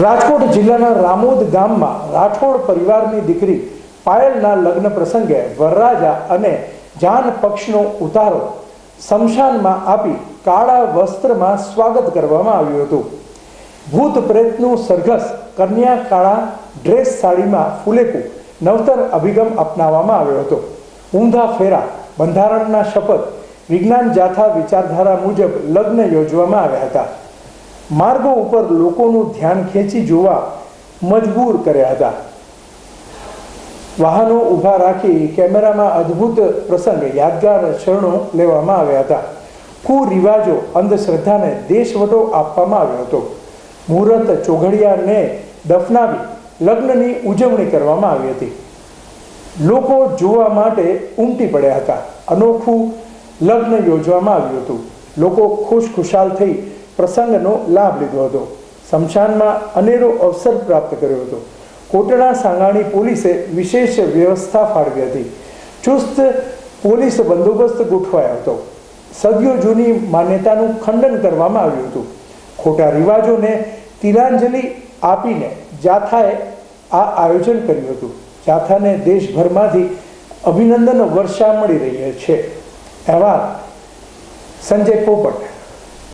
રાજકોટ જિલ્લાના રામોદ ગામમાં રાઠોડ પરિવારની દીકરી પાયલના લગ્ન પ્રસંગે વરરાજા અને જાન પક્ષનો ઉતારો શમશાનમાં આપી કાળા વસ્ત્રમાં સ્વાગત કરવામાં આવ્યું હતું. ભૂત પ્રેતનું સરઘસ, કન્યા કાળા ડ્રેસ સાડીમાં ફૂલેકું નવતર અભિગમ અપનાવવામાં આવ્યો હતો. ઊંધા ફેરા, બંધારણના શપથ, વિજ્ઞાન જાથા વિચારધારા મુજબ લગ્ન યોજવામાં આવ્યા હતા. માર્ગો ઉપર લોકોનું ધ્યાન ખેંચી જોવા મજબૂર કર્યા હતા. વાહનો ઊભા રાખી કેમેરામાં અદ્ભુત પ્રસંગ, યાદગાર ક્ષણો લેવામાં આવ્યા હતા. કુરિવાજો અંધશ્રદ્ધાને દેશવટો આપવામાં આવ્યો હતો. મુહૂર્ત ચોઘડિયાને દફનાવી લગ્નની ઉજવણી કરવામાં આવી હતી. લોકો જોવા માટે ઉમટી પડ્યા હતા. અનોખું લગ્ન યોજવામાં આવ્યું હતું. લોકો ખુશ ખુશાલ થઈ પ્રસંગનો લાભ લીધો હતો. શમશાનમાં અનેરો અવસર પ્રાપ્ત કર્યો હતો. કોટડા સાંગાણી પોલીસે વિશેષ વ્યવસ્થા ફાળવી હતી. ચુસ્ત પોલીસ બંદોબસ્ત ગોઠવાયો હતો. સદીઓ જૂની માન્યતાનું ખંડન કરવામાં આવ્યું હતું. ખોટા રિવાજોને તિલાંજલિ આપીને જાથાએ આ આયોજન કર્યું હતું. જાથાને દેશભરમાંથી અભિનંદન વર્ષા મળી રહી છે. અહેવાલ સંજય પોપટ.